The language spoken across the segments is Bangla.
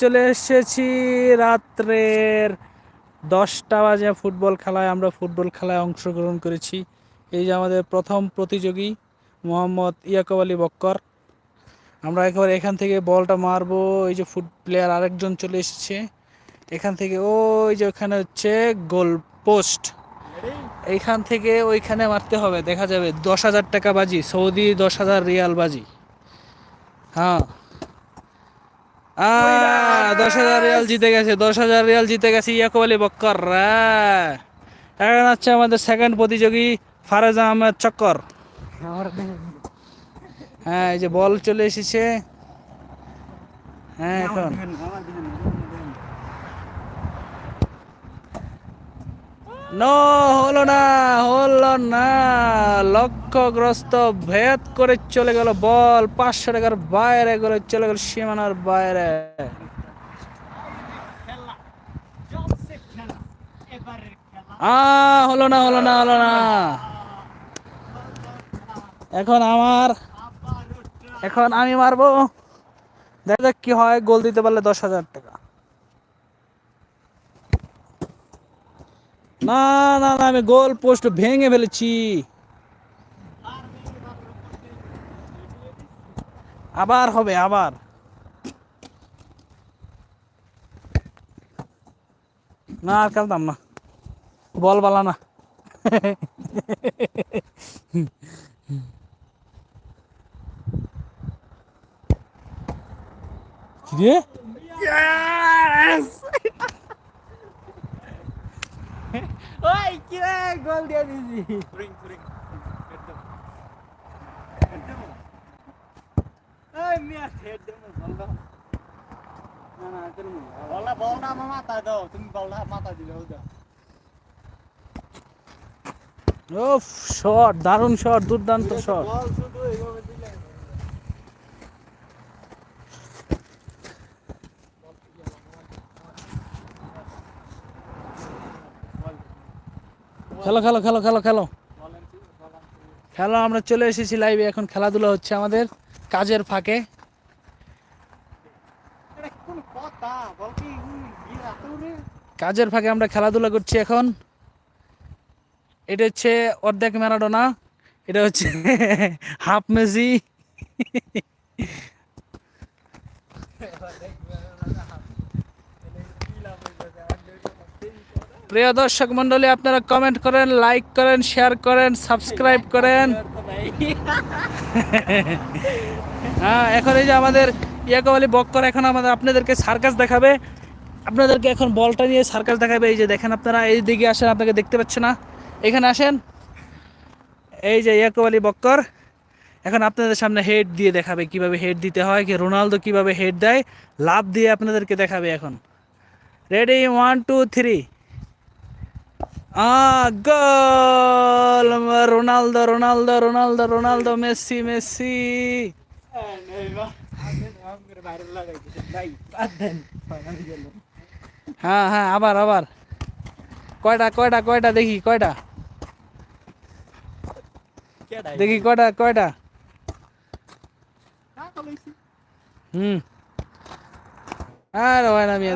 চলে এসেছি রাত্রের দশটা বাজে ফুটবল খেলায়। আমরা ফুটবল খেলায় অংশগ্রহণ করেছি। এই যে আমাদের প্রথম প্রতিযোগী মোহাম্মদ ইয়াকব আলী বক্কর। আমরা একেবারে এখান থেকে বলটা মারবো। এই যে ফুট প্লেয়ার আরেকজন চলে এসেছে। এখান থেকে ওই যে ওখানে হচ্ছে গোল পোস্ট। এইখান থেকে ওইখানে মারতে হবে। দেখা যাবে দশ হাজার টাকা বাজি। সৌদি দশ হাজার রিয়াল বাজি। হ্যাঁ। দশ হাজার রিয়াল জিতে গেছে, দশ হাজার রিয়াল জিতে গেছে ইয়াকুব আলী বক্কর আহ। এখন হচ্ছে আমাদের সেকেন্ড প্রতিযোগী ফারাজ আহমেদ চক্কর। হ্যাঁ এই যে বল চলে এসেছে। হ্যাঁ এখন। নো, হলো না হলো না। লক্ষ্যগ্রস্ত ভেদ করে চলে গেল বল, পাঁচশো টাকার বাইরে করে চলে গেল সীমানার বাইরে। আ, হলো না হলো না হলো না। এখন আমার, এখন আমি মারবো। দেখা যাক কি হয়, গোল দিতে পারলে দশ হাজার টাকা। না না না, আমি গোল পোস্ট ভেঙে ফেলেছি। আবার হবে, আবার। না, আর খেলতাম না। বল বালা না। কি রে? ওই কি রে গোল দিয়ে দিছি। এই মিয়া হেড দে বল দাও। না না তুমি বললা বলটা আমার মাথায় দাও তুমি বলটা মাথা দিলে ও দাও। ও শট দারুণ শট দুর্দান্ত শট। বল শুধু এইভাবে দিলে খেলো খেলো খেলো খেলো খেলো। খেলো, আমরা চলে এসেছি লাইভে এখন খেলাধুলা হচ্ছে আমাদের কাজের ফাঁকে। কাজের ফাঁকে আমরা খেলাধুলা করছি এখন। এটা হচ্ছে অর্ধেক ম্যারাডোনা। এটা হচ্ছে হাফ মেসি। প্রিয় দর্শক মণ্ডলী, আপনারা কমেন্ট করেন লাইক করেন শেয়ার করেন সাবস্ক্রাইব করেন। হ্যাঁ এখন এই যে আমাদের ইয়াকব বক্কর এখন আমাদের আপনাদেরকে সার্কাস দেখাবে। আপনাদেরকে এখন বলটা নিয়ে সার্কাস দেখাবে। এই যে দেখেন আপনারা, এই দিকে আসেন, আপনাকে দেখতে পাচ্ছে না। এখানে আসেন। এই যে ইয়াকব আলী বক্কর, এখন আপনাদের সামনে হেড দিয়ে দেখাবে কীভাবে হেড দিতে হয়, কি রোনালদো কীভাবে হেড দেয়। লাভ দিয়ে আপনাদেরকে দেখাবে এখন। Ready one two three goal Ronaldo Ronaldo Ronaldo Ronaldo, Messi Messi. হ্যাঁ হ্যাঁ আবার আবার। কয়টা কয়টা কয়টা দেখি কয়টা? দেখি কয়টা কয়টা? হুম। আর হয় না মিয়া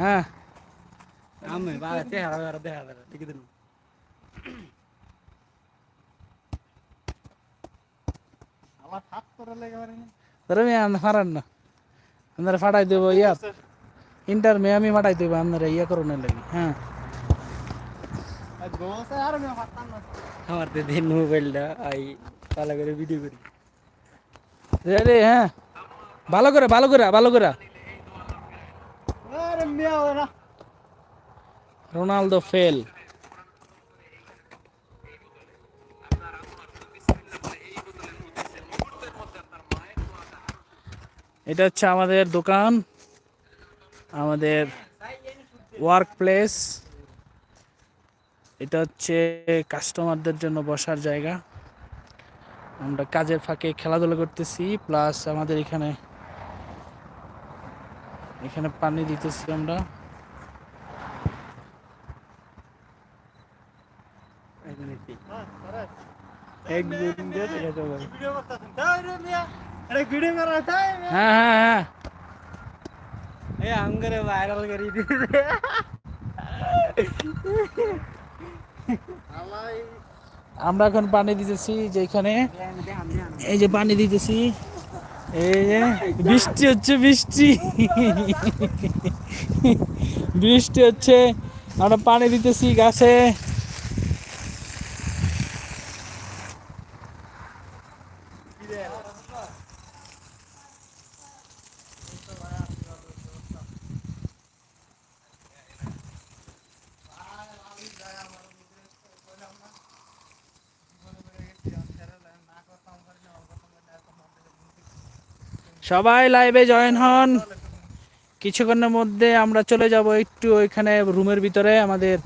হ্যাঁ। আমি বাবা চেহারা বেড়া দেখা বেড়া ঠিক দিন। আমার হাত করে লেগে পারে ধরো মিয়া আপনি ফারান না। আপনারা ফাটাই দেবো ইয়া ইন্টার মে আমি ফাটাই দেবো আপনারা ইয়া করুন লাগি। হ্যাঁ। আমার তো দিন মোবাইলটা আই পালা করে ভিডিও করি। রেডি হ্যাঁ। ভালো করে ভালো করে ভালো করে। Ronaldo fail. এটা হচ্ছে আমাদের দোকান, আমাদের ওয়ার্ক প্লেস এটা হচ্ছে কাস্টমারদের জন্য বসার জায়গা। আমরা কাজের ফাঁকে খেলাধুলা করতেছি প্লাস আমাদের এখানে এখানে পানি দিতেছি আমরা এক মিনিট এক মিনিট দেখা যাবে ভিডিও করতেছেন তাই রে মিয়া अरे এখানে পানি দিতেছি আমরা। ভাইরাল হ্যাঁ, হ্যাঁ, হ্যাঁ। আমরা এখন পানি দিতেছি যেখানে এই যে পানি দিতেছি। এই যে বৃষ্টি হচ্ছে বৃষ্টি। বৃষ্টি হচ্ছে আমরা পানি দিতেছি গাছে। সবাই লাইভে জয়েন হন। কিছুক্ষণের মধ্যে আমরা চলে যাব একটু ওইখানে রুমের ভিতরে। আমাদের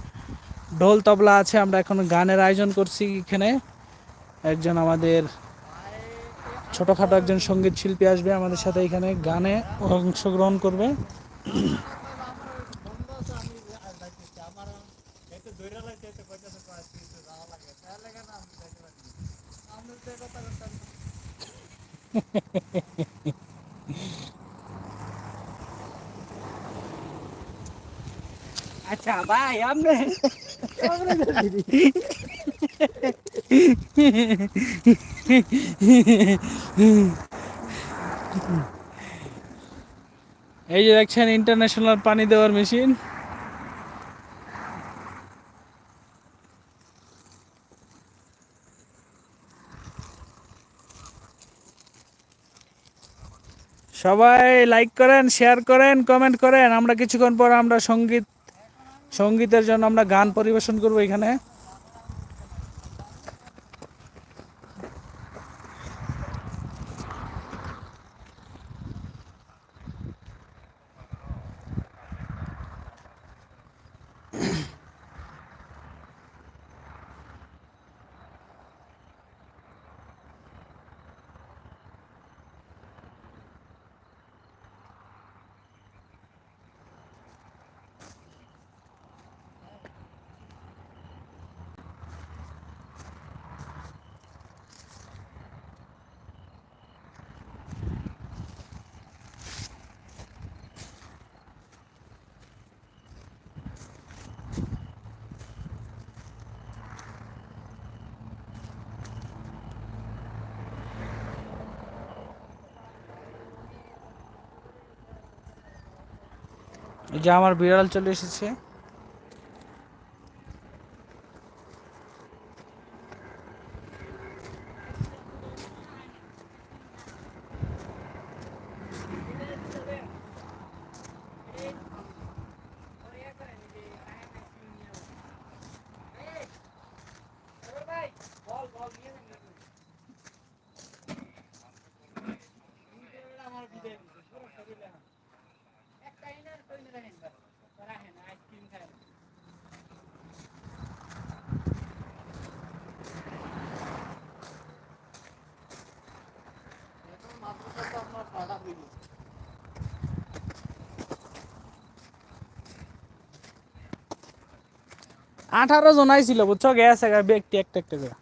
ঢোল তবলা আছে, আমরা এখন গানের আয়োজন করছি এখানে। একজন আমাদের ছোটোখাটো একজন সংগীত শিল্পী আসবে আমাদের সাথে এখানে গানে অংশগ্রহণ করবে। আচ্ছা ভাই এই যে দেখছেন ইন্টারন্যাশনাল পানি দেওয়ার মেশিন সবাই লাইক করেন শেয়ার করেন কমেন্ট করেন। আমরা কিছুক্ষণ পর আমরা সংগীত সঙ্গীতের জন্য আমরা গান পরিবেশন করব এখানে। যে আমার বিড়াল চলে এসেছে। আঠারো জন আইছিল বুঝছ? গেছে ব্যক্তি একটা একটা করে।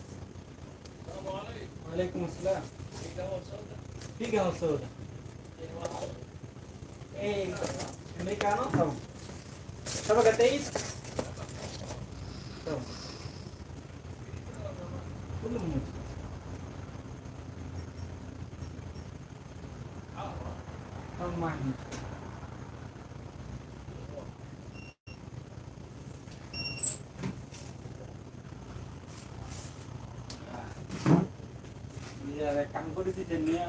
ওয়ালাইকুম আসসালাম ঠিক আছে Eh, americano? No. Sama ka taste? No. Belum. Aman. Bisa rekam kok di sini ya.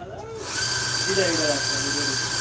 Tidak ada.